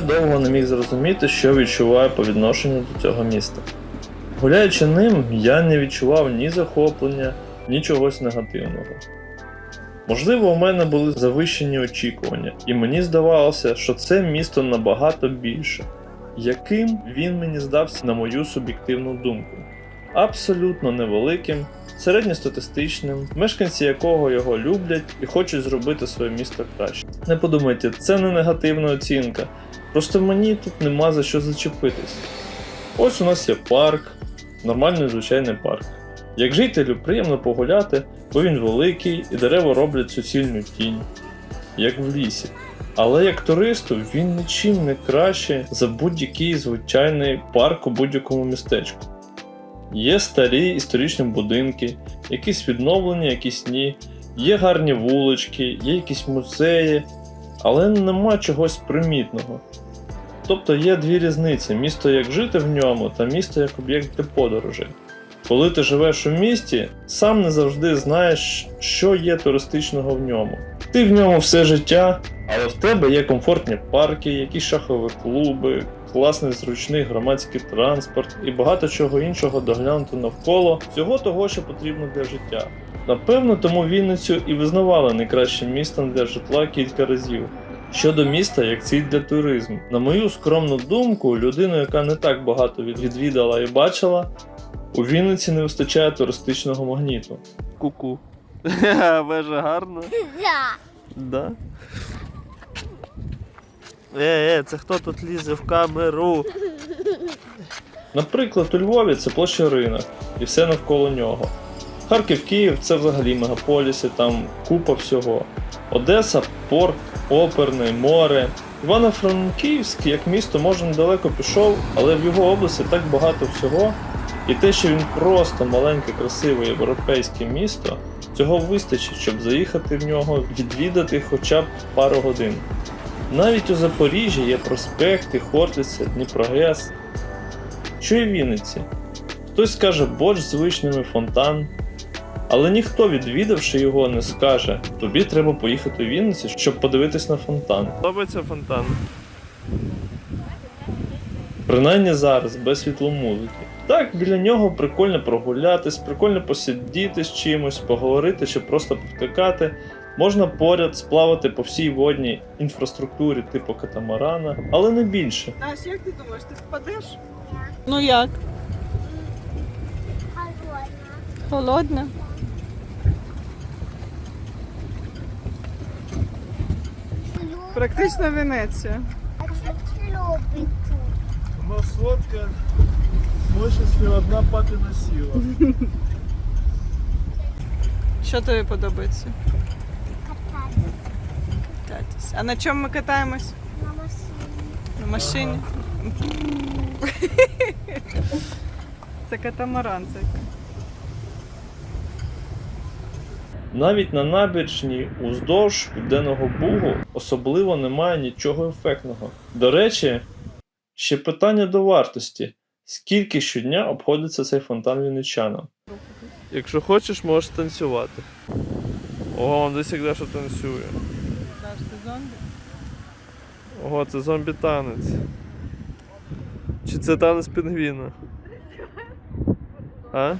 Довго не міг зрозуміти, що відчуваю по відношенню до цього міста. Гуляючи ним, я не відчував ні захоплення, ні чогось негативного. Можливо, у мене були завищені очікування, і мені здавалося, що це місто набагато більше. Яким він мені здався на мою суб'єктивну думку? Абсолютно невеликим, середньостатистичним, мешканці якого його люблять і хочуть зробити своє місто краще. Не подумайте, це не негативна оцінка. Просто мені тут нема за що зачепитись. Ось у нас є парк, нормальний звичайний парк. Як жителю приємно погуляти, бо він великий і дерева роблять суцільну тінь, як в лісі. Але як туристу він нічим не краще за будь-який звичайний парк у будь-якому містечку. Є старі історичні будинки, якісь відновлені, якісь ні, є гарні вулички, є якісь музеї, але нема чогось примітного. Тобто є дві різниці: місто як жити в ньому та місто як об'єкт для подорожей. Коли ти живеш у місті, сам не завжди знаєш, що є туристичного в ньому. Ти в ньому все життя, але в тебе є комфортні парки, якісь шахові клуби, класний зручний громадський транспорт і багато чого іншого доглянути навколо всього того, що потрібно для життя. Напевно, тому Вінницю і визнавали найкращим містом для житла кілька разів. Щодо міста як ціль для туризму, на мою скромну думку, людину, яка не так багато відвідала і бачила, у Вінниці не вистачає туристичного магніту. Ку-ку. Вежа гарно. Да. Да. Е, е, це хто тут лізе в камеру? Наприклад, у Львові це площа ринок і все навколо нього. Харків, Київ це взагалі мегаполіси, там купа всього. Одеса, порт, оперний, море. Івано-Франківськ, як місто, може недалеко пішов, але в його області так багато всього. І те, що він просто маленьке, красиве європейське місто, цього вистачить, щоб заїхати в нього, відвідати хоча б пару годин. Навіть у Запоріжжі є проспекти, Хортиця, Дніпрогес. Що і в Вінниці? Хтось скаже борщ з вишнями фонтан, але ніхто, відвідавши його, не скаже: тобі треба поїхати у Вінницю, щоб подивитись на фонтан. Подобається фонтан. Принаймні зараз, без світломузики. Так, біля нього прикольно прогулятись, прикольно посидіти з чимось, поговорити чи просто повтикати. Можна поряд сплавати по всій водній інфраструктурі типу катамарана, але не більше. Настя, як ти думаєш, ти впадеш? Ну як? Холодно. Холодно. Практично Венеція. А що ти любить тут? Воно солодке, мощності одна папіна сіла. Що тобі подобається? Кататися А на чому ми катаємось? на машині. На машині. Це катамаран це. Навіть на набережній уздовж Південного Бугу особливо немає нічого ефектного. До речі, ще питання до вартості: скільки щодня обходиться цей фонтан вінничанам? Якщо хочеш, можеш танцювати. Ого, десь як танцює. Ого, це зомбі-танець. Чи це танець пінгвіна? А?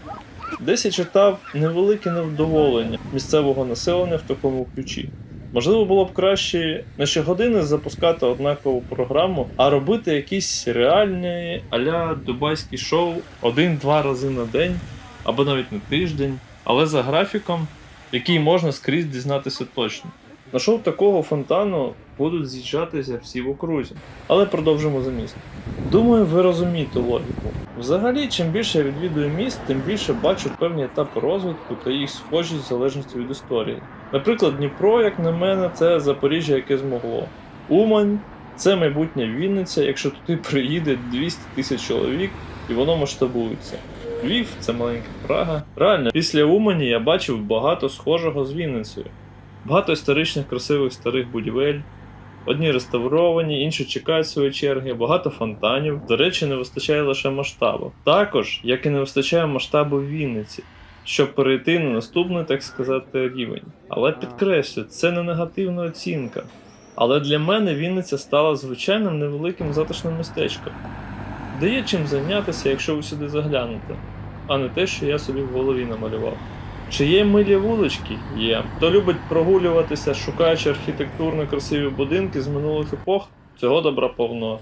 Десь я читав невелике невдоволення місцевого населення в такому ключі. Можливо, було б краще не щогодини запускати однакову програму, а робити якісь реальні аля дубайські шоу один-два рази на день, або навіть на тиждень, але за графіком, який можна скрізь дізнатися точно. На шоу такого фонтану будуть з'їжджатися всі в окрузі. Але продовжимо за місто. Думаю, ви розумієте логіку. Взагалі, чим більше я відвідую міст, тим більше бачу певні етапи розвитку та їх схожість в залежності від історії. Наприклад, Дніпро, як на мене, це Запоріжжя, яке змогло. Умань це майбутня Вінниця, якщо туди приїде 200 тисяч чоловік і воно масштабується. Львів це маленька Прага. Реально, після Умані я бачив багато схожого з Вінницею. Багато історичних красивих старих будівель, Одні реставровані, інші чекають свої черги, багато фонтанів. До речі, не вистачає лише масштабу. Також, як і не вистачає масштабу в Вінниці, щоб перейти на наступний, так сказати, рівень. Але підкреслю, це не негативна оцінка. Але для мене Вінниця стала звичайним невеликим затишним містечком, де є чим зайнятися, якщо ви сюди заглянете, а не те, що я собі в голові намалював. Чи є милі вулички? Є. Хто любить прогулюватися, шукаючи архітектурно красиві будинки з минулих епох, цього добра повно.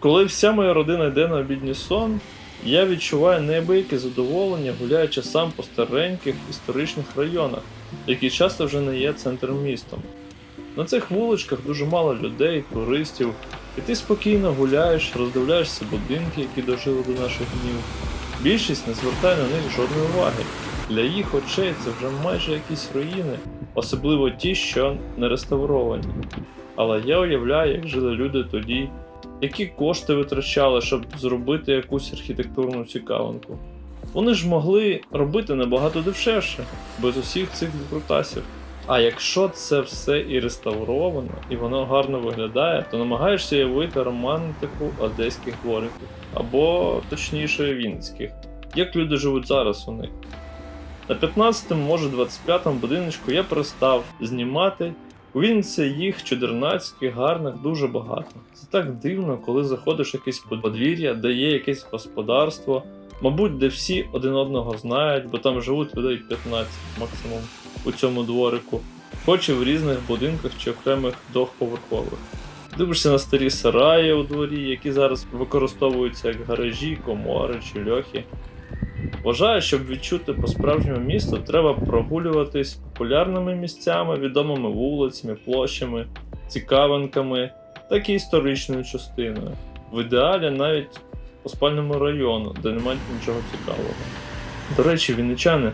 Коли вся моя родина йде на обідній сон, я відчуваю неабияке задоволення, гуляючи сам по стареньких історичних районах, які часто вже не є центром містом. На цих вуличках дуже мало людей, туристів, і ти спокійно гуляєш, роздивляєшся будинки, які дожили до наших днів. Більшість не звертає на них жодної уваги. Для їх очей це вже майже якісь руїни, особливо ті, що не реставровані. Але я уявляю, як жили люди тоді, які кошти витрачали, щоб зробити якусь архітектурну цікавинку. Вони ж могли робити набагато дешевше, без усіх цих викрутасів. А якщо це все і реставровано, і воно гарно виглядає, то намагаєшся уявити романтику одеських двориків, або точніше вінницьких, як люди живуть зараз у них. На 15-му, може 25-му будиночку я перестав знімати. У Вінниці їх чудернацьких, гарних дуже багато. Це так дивно, коли заходиш в якесь подвір'я, де є якесь господарство, мабуть, де всі один одного знають, бо там живуть людей 15 максимум у цьому дворику, хоч і в різних будинках чи окремих двохповерхових. Дивишся на старі сараї у дворі, які зараз використовуються як гаражі, комори чи льохи. Вважаю, щоб відчути по-справжньому місто, треба прогулюватись популярними місцями, відомими вулицями, площами, цікавинками, так і історичною частиною. В ідеалі навіть по спальному району, де немає нічого цікавого. До речі, вінничани,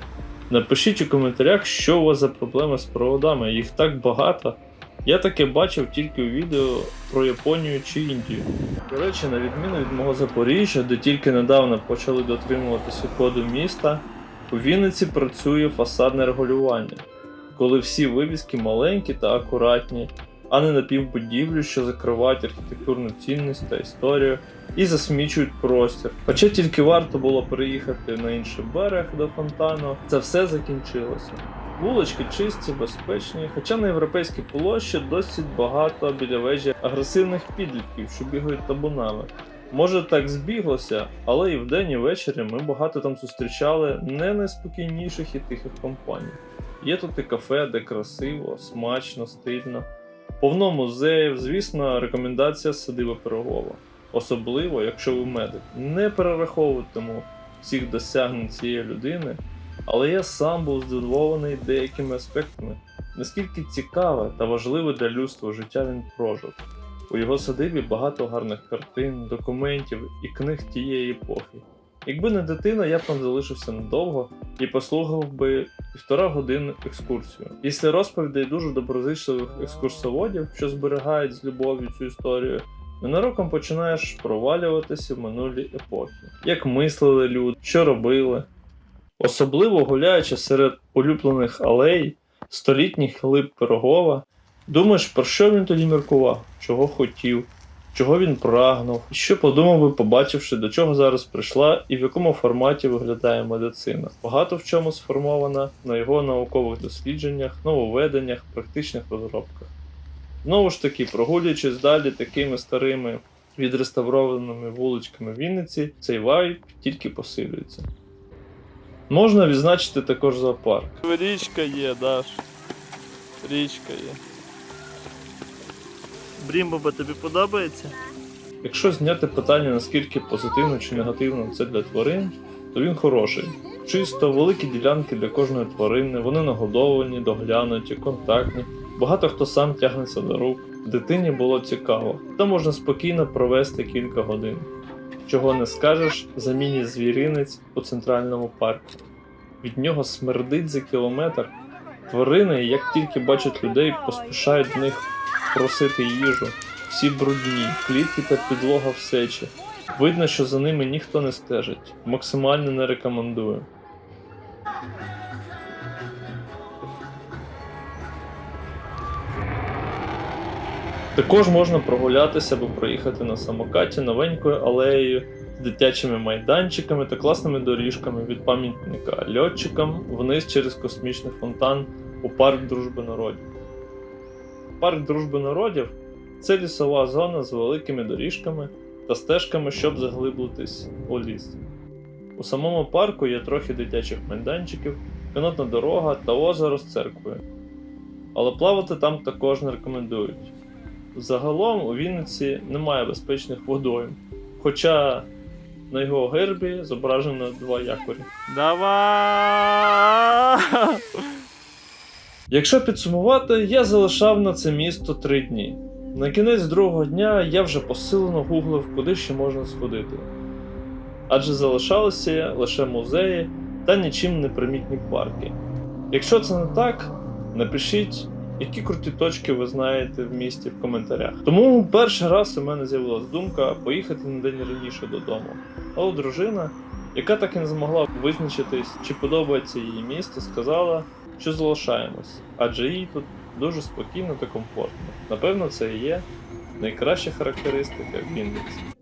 напишіть у коментарях, що у вас за проблеми з проводами, їх так багато. Я таке бачив тільки у відео про Японію чи Індію. До речі, на відміну від мого Запоріжжя, де тільки недавно почали дотримуватися коду міста, у Вінниці працює фасадне регулювання, коли всі вивіски маленькі та акуратні, а не напівбудівлі, що закривають архітектурну цінність та історію і засмічують простір. Хоча тільки варто було переїхати на інший берег до фонтану, це все закінчилося. Вулички чисті, безпечні, хоча на європейській площі досить багато біля вежі агресивних підлітків, що бігають табунами. Може так збіглося, але і вдень, і ввечері ми багато там зустрічали не найспокійніших і тихих компаній. Є тут і кафе, де красиво, смачно, стильно. Повно музеїв, звісно, рекомендація садиба Пирогова. Особливо, якщо ви медик. Не перераховуватиму всіх досягнень цієї людини, але я сам був здивований деякими аспектами, наскільки цікаве та важливе для людства життя він прожив. У його садибі багато гарних картин, документів і книг тієї епохи. Якби не дитина, я б там залишився надовго і послухав би півтора години екскурсію. Після розповідей дуже доброзичливих екскурсоводів, що зберігають з любов'ю цю історію, ненароком починаєш провалюватися в минулі епохи. Як мислили люди, що робили. Особливо гуляючи серед улюблених алей, столітніх лип Пирогова, думаєш, про що він тоді міркував, чого хотів, чого він прагнув, і що подумав би, побачивши, до чого зараз прийшла і в якому форматі виглядає медицина. Багато в чому сформована на його наукових дослідженнях, нововведеннях, практичних розробках. Знову ж таки, прогулюючись далі такими старими відреставрованими вуличками Вінниці, цей вайб тільки посилюється. Можна відзначити також зоопарк. Річка є, Даш. Річка є. Брімбоба тобі подобається? Якщо зняти питання, наскільки позитивно чи негативно це для тварин, то він хороший. Чисто, великі ділянки для кожної тварини, вони нагодовані, доглянуті, контактні. Багато хто сам тягнеться до рук. Дитині було цікаво, та можна спокійно провести кілька годин. Чого не скажеш за міні-звіринець у центральному парку. Від нього смердить за кілометр. Тварини, як тільки бачать людей, поспішають в них просити їжу. Всі брудні, клітки та підлога в сечі. Видно, що за ними ніхто не стежить. Максимально не рекомендую. Також можна прогулятися або проїхати на самокаті новенькою алеєю з дитячими майданчиками та класними доріжками від пам'ятника льотчикам вниз через космічний фонтан у парк Дружби народів. парк дружби народів це лісова зона з великими доріжками та стежками, щоб заглиблитись у ліс. У самому парку є трохи дитячих майданчиків, канатна дорога та озеро з церквою. Але плавати там також не рекомендують. Загалом у Вінниці немає безпечних водойм, хоча на його гербі зображено два якорі. Давай! Якщо підсумувати, я залишав на це місто три дні. На кінець другого дня я вже посилено гуглив, куди ще можна сходити. Адже залишалися лише музеї та нічим не примітні парки. Якщо це не так, напишіть, які круті точки ви знаєте в місті в коментарях. Тому перший раз у мене з'явилась думка поїхати на день раніше додому. Але дружина, яка так і не змогла визначитись, чи подобається їй місто, сказала, що залишаємось, адже їй тут дуже спокійно та комфортно. Напевно, це і є найкраща характеристика Вінниці.